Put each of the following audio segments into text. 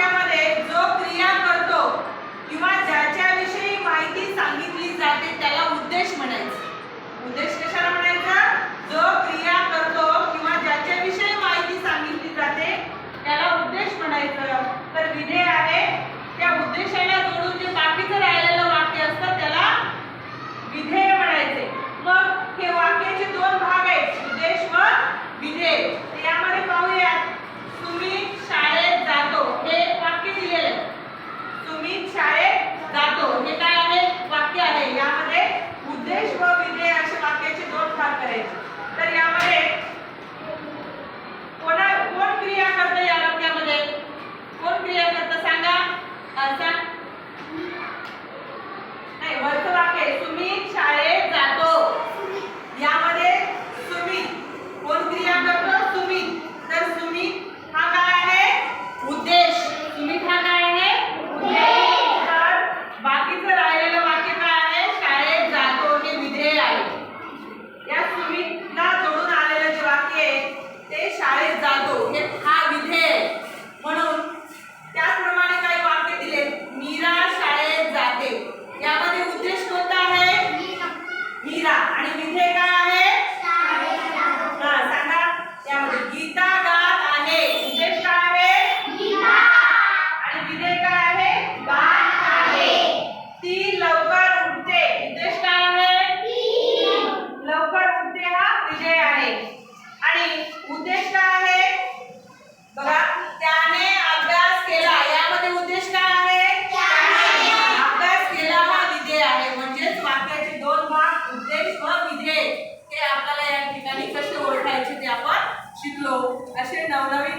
वाक्यामध्ये जो क्रिया करतो किंवा ज्याच्याविषयी माहिती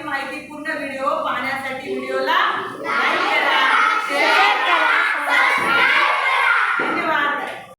माहिती पूर्ण माहितीपूर्ण व्हिडिओ पाहण्यासाठी व्हिडिओला